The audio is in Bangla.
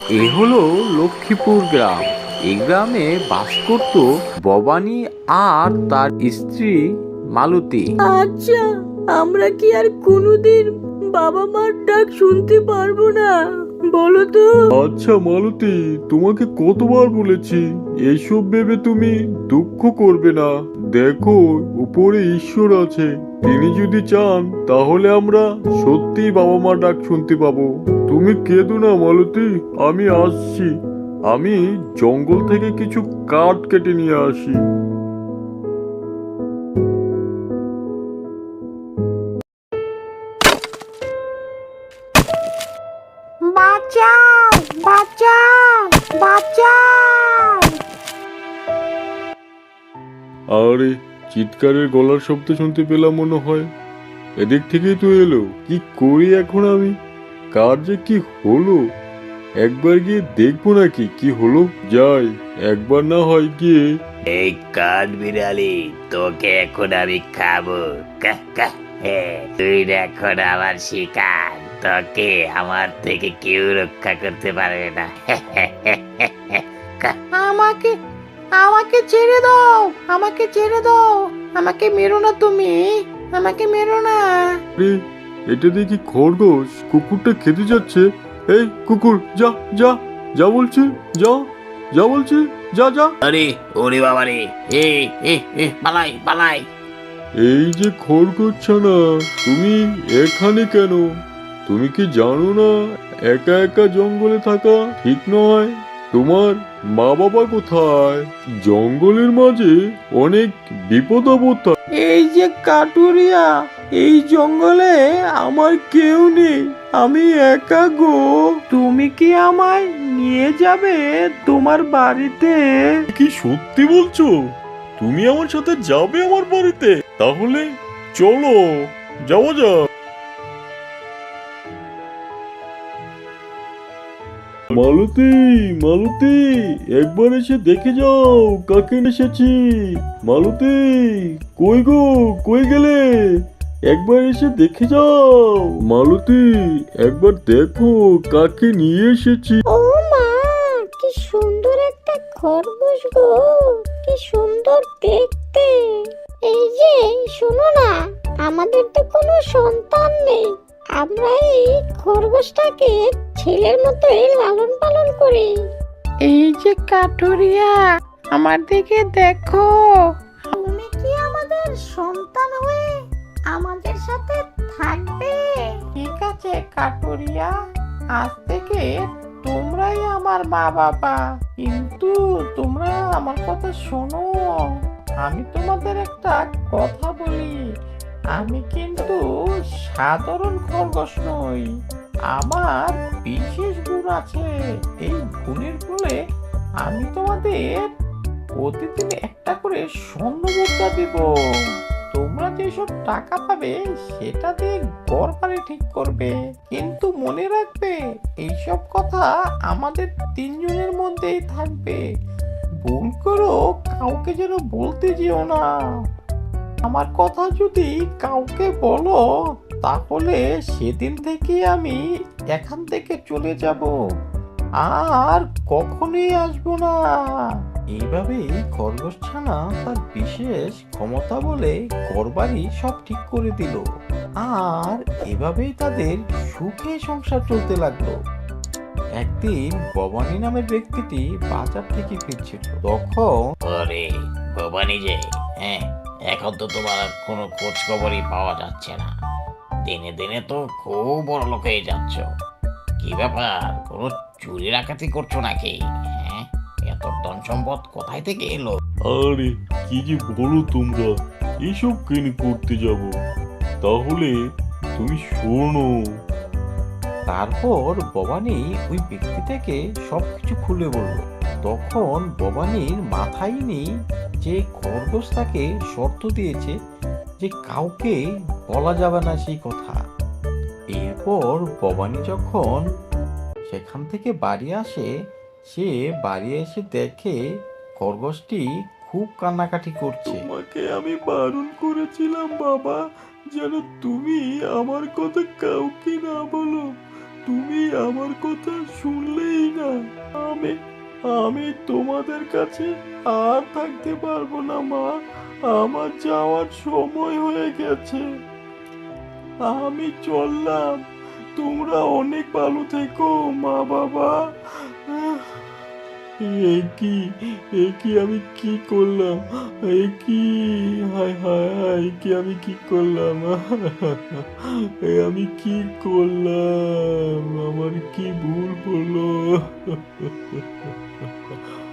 এ হলো লক্ষ্মীপুর গ্রাম। এই গ্রামে বাস করত ভবানী আর তার স্ত্রী মালতী। আচ্ছা আমরা কি আর কোনোদিন বাবা মার ডাক শুনতে পারব না? বলো তো আচ্ছা মালতী, তোমাকে কতবার বলেছি এইসব ভেবে তুমি দুঃখ করবে না। দেখো, উপরে ঈশ্বর আছে, তিনি যদি চান, তাহলে আমরা সত্যি বাবা মা ডাক শুনতে পাবো। তুমি কেঁদো না, মালতী, আমি আসছি। আমি জঙ্গল থেকে কিছু কাঠ কেটে নিয়ে আসি। বাঁচাও বাঁচাও বাঁচাও। আরে চিৎকারের গলার শব্দ শুনতে পেলাম মনে হয়। এদিক থেকেই তো এলো কি করি এখন আমি? কার যে কি হলো? একবার গিয়ে দেখব নাকি কি হলো? যাই একবার না হয় গিয়ে। এই কাঠ বিড়ালি তোকে এখন আমি খাব। কাহ, কাহ, হ্যাঁ, তুই এখন আমার শিকার। তোকে আমার থেকে কেউ রক্ষা করতে পারবে না। আমাকে আমাকে ছেড়ে দাও আমাকে ছেড়ে দাও আমাকে মেরো না তুমি আমাকে মেরো না। আরে এটা দেখি খরগোশ? কুকুরটা খেতে যাচ্ছে। এই কুকুর যা যা যা বলছি যা যা বলছি যা যা। আরে ওরে বাবা রে এ এ এ পালাই পালাই। এই যে খরগোশ ছানা তুমি এখানে কেন? তুমি কি জানো না একা একা জঙ্গলে থাকা ঠিক নয়? তোমার মা বাবা কোথায়? জঙ্গলের মাঝে অনেক বিপদ। এই যে কাটুরিয়া এই জঙ্গলে আমার কেউ নেই। আমি একা গো। তুমি কি আমায় নিয়ে যাবে তোমার বাড়িতে? কি সত্যি বলছো? তুমি আমার সাথে যাবে আমার বাড়িতে? তাহলে চলো যাওয়া যাক। মালতী মালতী একবার এসে দেখে যাও কাকে এসেছি মালতী কই গো কই গেলে? একবার এসে দেখে যাও। মালতী একবার দেখো কাকে নিয়ে এসেছি। ও মা কি সুন্দর একটা খরগোশ গো কি সুন্দর দেখতে। এই যে শোনো না আমাদের তো কোনো সন্তান নেই। আমরা এই খরগোশটাকে ছেলের মতোই লালন পালন করি। এই যে কাটুরিয়া আমার দিকে দেখো। তুমি কি আমাদের সন্তান হয়ে আমাদের সাথে থাকবে? ঠিক আছে কাটুরিয়া আজ থেকে তোমরাই আমার মা বাবা। কিন্তু তোমরা আমার কথা শোনো। আমি তোমাদের একটা কথা বলি। আমি কিন্তু সাধারণ খরগোশ নই। আমার বিশেষ গুণ আছে। এই গুণের ফলে আমি তোমাদের প্রতিদিন একটা করে স্বর্ণ মুদ্রা দিব। তোমরা যেসব টাকা পাবে, সেটা দিয়ে ঘর বাড়ি ঠিক করবে। কিন্তু মনে রাখবে, এইসব কথা আমাদের তিনজনের মধ্যেই থাকবে। ভুল করো, কাউকে যেন বলতে যেও না। আমার কথা যদি কাউকে বলো, তাহলে সেদিন থেকে আমি এখান থেকে চলে যাব। আর কখনোই আসব না। এইভাবেই খরগোশ ছানা তার বিশেষ ক্ষমতা বলে ঘরবাড়ি সব ঠিক করে দিল। আর এভাবেই তাদের সুখে সংসার চলতে লাগল। একদিন ভবানী নামের ব্যক্তিটি বাজার থেকে ফিরছিল। তখন ভবানী যে হ্যাঁ এখন তো তোমার আর কোনো খোঁজ খবরই পাওয়া যাচ্ছে না। দিনে দিনে তো খুব বড় লোক হয়ে যাচ্ছ। কি ব্যাপার? কোনো চুরি ডাকাতি করছ নাকি? হ্যাঁ? এত ধন সম্পদ কোথায় থেকে এলো? আরে কি যে বলো তোমরা? এসব কেন করতে যাব? তাহলে তুমি শোনো। তারপর ভবানী ওই ব্যক্তিটাকে সবকিছু খুলে বলল তখন ভবানীর মাথায় নেই যে খরগোশ তাকে শর্ত দিয়েছে যে কাউকে বলা যাবে না সেই কথা। এরপর ভবানী যখন সেখান থেকে বাড়ি আসে, সে বাড়ি এসে দেখে খরগোশটি খুব কান্নাকাটি করছে। তোমাকে আমি বারণ করেছিলাম, বাবা, যেন তুমি আমার কথা কাউকে না বলো। তুমি আমার কথা শুনলেই না। আমি আমি তোমাদের কাছে আর থাকতে পারব না, মা। আমার যাওয়ার সময় হয়ে গেছে। আমি চললাম। তোমরা অনেক ভালো থেকো, মা বাবা। এ কি এ কি আমি কি করলাম? এ কি, হায় হায় হায় কি আমি কি করলাম? এ আমি কি করলাম? আমার কি ভুল হলো?